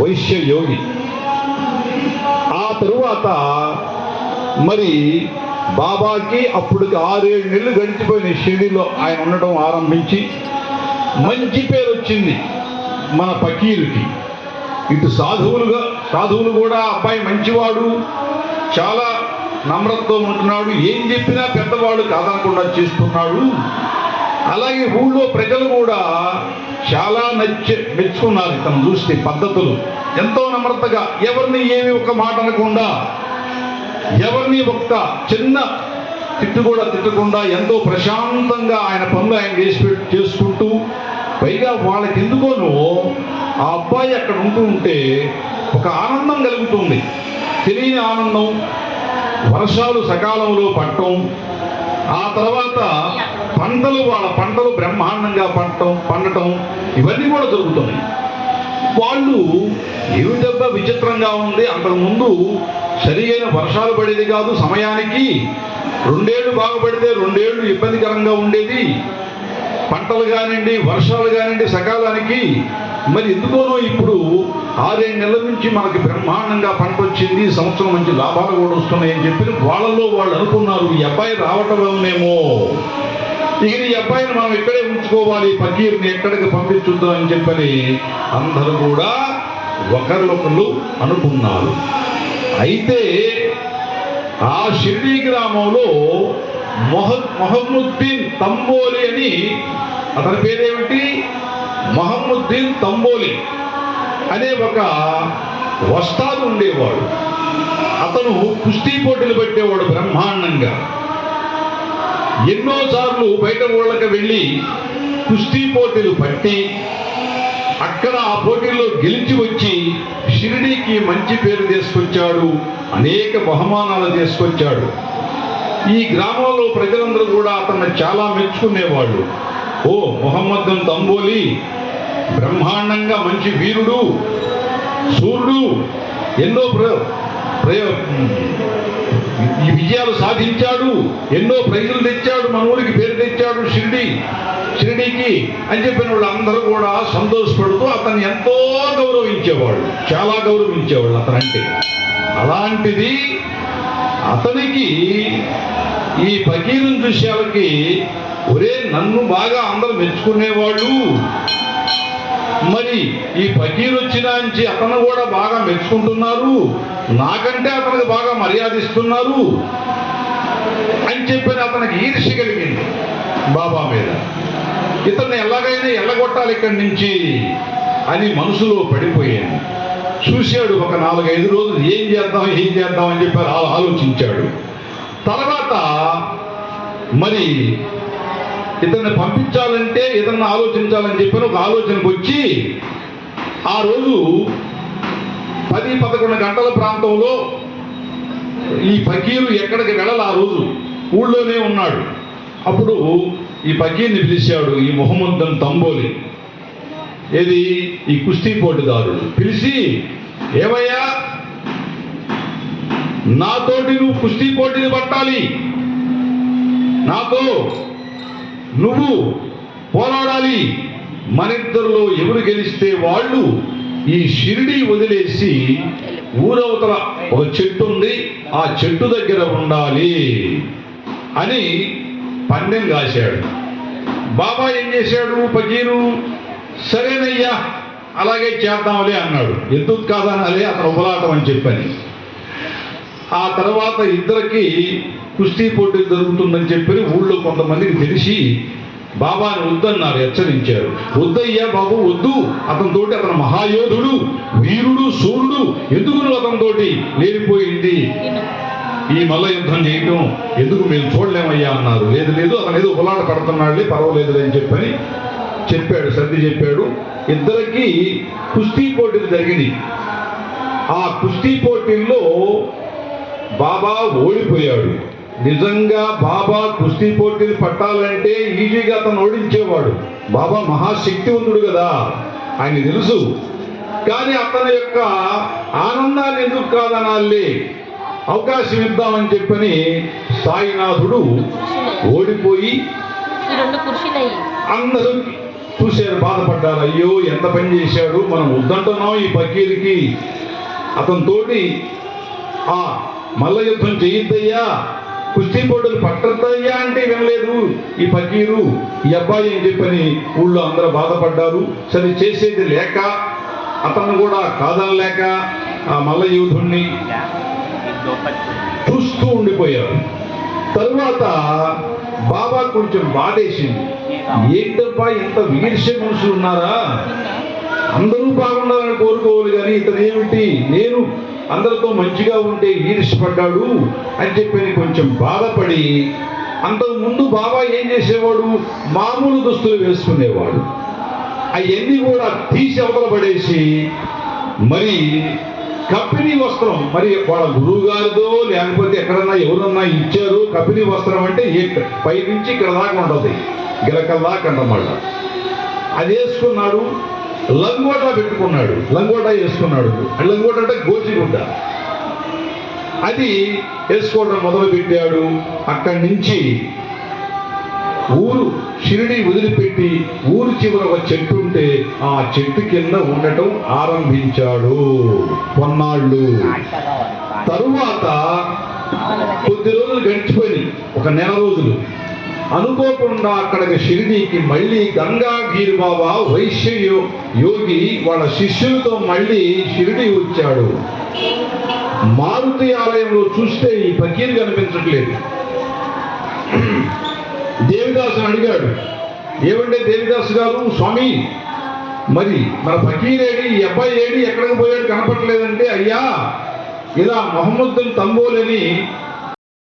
వైశ్య యోగి ఆ తరువాత మరి బాబాకి అప్పటికి ఆరేడు నెలలు గడిచిపోయిన షిరిడిలో ఆయన ఉండడం ఆరంభించి మంచి పేరు వచ్చింది మన పకీరుకి ఇటు సాధువులుగా సాధువులు కూడా అబ్బాయి మంచివాడు చాలా నమ్రతతో ఉంటున్నాడు ఏం చెప్పినా పెద్దవాడు కాదనకుండా చేస్తున్నాడు. అలాగే ఊళ్ళో ప్రజలు కూడా చాలా నచ్చి మెచ్చుకున్నారు ఇతను చూస్తే పద్ధతులు. ఎంతో నమ్రతగా ఎవరిని ఏమి ఒక మాట అనకుండా ఎవరిని ఒక్క చిన్న తిట్టు కూడా తిట్టకుండా ఎంతో ప్రశాంతంగా ఆయన పనులు ఆయన చేసి చేసుకుంటూ పైగా వాళ్ళకి ఎందుకోనో ఆ అబ్బాయి అక్కడ ఉంటూ ఉంటే ఒక ఆనందం కలుగుతుంది. తెలియని ఆనందం వర్షాలు సకాలంలో పడటం ఆ తర్వాత పంటలు వాళ్ళ పంటలు బ్రహ్మాండంగా పండటం పండటం ఇవన్నీ కూడా జరుగుతున్నాయి. వాళ్ళు ఏమిటబ్బా విచిత్రంగా ఉంది? అంతకుముందు సరియైన వర్షాలు పడేది కాదు సమయానికి రెండేళ్ళు బాగుపడితే రెండేళ్ళు ఇబ్బందికరంగా ఉండేది. పంటలు కానివ్వండి వర్షాలు కానివ్వండి సకాలానికి. మరి ఎందుకోనో ఇప్పుడు ఆరేడు నెలల నుంచి మనకి బ్రహ్మాండంగా పంట వచ్చింది సంవత్సరం మంచి లాభాలు కూడా వస్తున్నాయని చెప్పి వాళ్ళలో వాళ్ళు అనుకున్నారు. ఈ అబ్బాయి రావటం వల్లనేమో ఇక ఈ అబ్బాయిని మనం ఇక్కడే ఉంచుకోవాలి పకీర్ని ఎక్కడికి పంపించుద్దాం అని చెప్పని అందరూ కూడా ఒకరినొకరు అనుకున్నారు. అయితే ఆ షిర్డీ గ్రామంలో మొహ మొహమ్మద్దీన్ తంబోలి అని అతని పేరేమిటి? మొహమ్మద్దీన్ తంబోలి అనే ఒక వస్తాదు ఉండేవాడు. అతను కుస్తీ పోటీలు పెట్టేవాడు బ్రహ్మాండంగా. ఎన్నోసార్లు బయట ఊళ్ళకి వెళ్ళి కుస్తీ పోటీలు పట్టి అక్కడ ఆ పోటీల్లో గెలిచి వచ్చి షిరిడీకి మంచి పేరు తీసుకొచ్చాడు అనేక బహుమానాలు తీసుకొచ్చాడు. ఈ గ్రామంలో ప్రజలందరూ కూడా అతన్ని చాలా మెచ్చుకునేవాళ్ళు. ఓ మొహమ్మద్ తంబోలి బ్రహ్మాండంగా మంచి వీరుడు సూర్యుడు ఎన్నో ప్ర ప్రయో ఈ విజయాలు సాధించాడు. ఎన్నో ప్రైజులు తెచ్చాడు. మన ఊరికి పేరు తెచ్చాడు షిరిడి. షిరిడికి అని చెప్పిన వాళ్ళందరూ కూడా సంతోషపడుతూ అతన్ని ఎంతో గౌరవించేవాళ్ళు. చాలా గౌరవించేవాళ్ళు అతనంటే. అలాంటిది అతనికి ఈ ఫకీరు దృశ్యాలకి ఒరే నన్ను బాగా అందరూ మెచ్చుకునేవాళ్ళు. మరి ఈ ఫకీర్ వచ్చినాంచి అతను బాగా మెచ్చుకుంటున్నారు. నాకంటే అతనికి బాగా మర్యాద ఇస్తున్నారు అని చెప్పిన అతనికి ఈర్ష కలిగింది బాబా మీద. ఇతన్ని ఎలాగైనా ఎల్లగొట్టాలి ఇక్కడి నుంచి అని మనసులో పడిపోయాను. చూశాడు ఒక నాలుగైదు రోజులు ఏం చేద్దాం ఏం చేద్దాం అని చెప్పి ఆలోచించాడు. తర్వాత మరి ఇతన్ని పంపించాలంటే ఇతన్ని ఆలోచించాలని చెప్పి ఒక ఆలోచనకు వచ్చి ఆ రోజు పది పదకొండు గంటల ప్రాంతంలో ఈ ఫకీరు ఎక్కడికి వెళ్ళాలి ఆ రోజు? ఊళ్ళోనే ఉన్నాడు. అప్పుడు ఈ ఫకీర్ని పిలిచాడు ఈ మొహమ్మద్ తంబోలి. ఏది? ఈ కుస్తీ పోటీదారుడు. పిలిచి ఏమయ్యా? నాతోటి నువ్వు కుస్తీ పోటీని పట్టాలి. నాతో నువ్వు పోరాడాలి. మనిద్దరిలో ఎవరు గెలిస్తే వాళ్ళు ఈ షిరిడి వదిలేసి ఊరవతల ఒక చెట్టు ఉంది ఆ చెట్టు దగ్గర ఉండాలి అని పందెం కాశాడు. బాబా ఏం చేశాడు? పకీరు సరేనయ్యా అలాగే చేద్దాంలే అన్నాడు. ఎందుకు కాదనాలి? అతను ఉపలాటం అని చెప్పని. ఆ తర్వాత ఇద్దరికి కుస్తీ పోటీ జరుగుతుందని చెప్పి ఊళ్ళో కొంతమందికి తెలిసి బాబాను వద్దన్నారు హెచ్చరించారు. వద్దయ్యా బాబు వద్దు. అతనితోటి అతను మహాయోధుడు వీరుడు సూర్యుడు. ఎందుకు నువ్వు అతనితోటి లేనిపోయింది? ఈ మల్ల యుద్ధం చేయటం ఎందుకు మేము చూడలేమయ్యా అన్నారు. లేదు లేదు అతను ఏదో ఉలాట పడుతున్నాడు పర్వాలేదు అని చెప్పని చెప్పాడు సర్ది చెప్పాడు. ఇద్దరికి కుస్తీ పోటీలు జరిగింది ఆ కుస్తీ పోటీల్లో బాబా ఓడిపోయాడు. నిజంగా బాబా కుస్తీ పోటీలు పట్టాలంటే ఈజీగా అతను ఓడించేవాడు. బాబా మహాశక్తివంతుడు కదా ఆయన తెలుసు. కానీ అతని యొక్క ఆనందాన్ని ఎందుకు కాదనాలి? అవకాశం ఇద్దామని చెప్పని సాయినాథుడు ఓడిపోయి అందరూ చూశారు బాధపడ్డారు. అయ్యో ఎంత పని చేశాడు? మనం వద్దంటున్నాం ఈ ఫకీర్కి అతనితోటి ఆ మల్ల యుద్ధం చేయొద్దయ్యా. కుస్తీ పోటీలు పట్టద్దయ్యా అంటే వినలేదు. ఈ ఫకీరు ఈ అబ్బాయి అని చెప్పని? ఊళ్ళో అందరూ బాధపడ్డారు. సరే చేసేది లేక అతను కూడా కాదనలేక ఆ మల్ల యూధుణ్ణి చూస్తూ ఉండిపోయారు. తరువాత బాబా కొంచెం బాధేసింది. ఏంటబ్బా ఇంత వీర్ష మనుషులు ఉన్నారా? అందరూ బాగుండాలని కోరుకోవాలి కానీ ఇతను ఏమిటి? నేను అందరితో మంచిగా ఉంటే ఈర్ష్యపడ్డాడు అని చెప్పి కొంచెం బాధపడి అంతకు ముందు బాబా ఏం చేసేవాడు? మామూలు దుస్తులు వేసుకునేవాడు. అవన్నీ కూడా తీసి అవతల పడేసి మరి కంపెనీ వస్త్రం మరి వాళ్ళ గురువు గారిదో లేకపోతే ఎక్కడన్నా ఎవరన్నా ఇచ్చారు? కంపెనీ వస్త్రం అంటే ఏ పై నుంచి ఇక్కడ దాకా ఉండదు. గిలకల్లా కండమళ్ళ. అది వేసుకున్నాడు. లంగోటా పెట్టుకున్నాడు. లంగోటా వేసుకున్నాడు. లంగోట అంటే గోచిగుడ్డ అది వేసుకోవడం మొదలు పెట్టాడు అక్కడి నుంచి ఊరు షిరిడి వదిలిపెట్టి ఊరు చివర ఒక చెట్టు ఉంటే ఆ చెట్టు కింద ఉండటం ఆరంభించాడు. కొన్నాళ్ళు. తరువాత కొద్ది రోజులు గడిచిపోయి ఒక నెల రోజులు. అనుకోకుండా అక్కడికి షిరిడీకి మళ్ళీ గంగాగీర్ బాబా వైశ్య యో- యోగి వాళ్ళ శిష్యులతో మళ్ళీ షిరిడి వచ్చాడు. మారుతి ఆలయంలో చూస్తే ఈ ఫకీర్ కనిపించట్లేదు. దేవిదాసుని అడిగాడు ఏమంటే దేవిదాసు గారు? స్వామి మరి మన ఫకీరేడి ఈ అబ్బాయి ఏడి ఎక్కడికి పోయాడు కనపట్లేదంటే అయ్యా ఇలా మొహమ్మద్దుల్ తంబోలని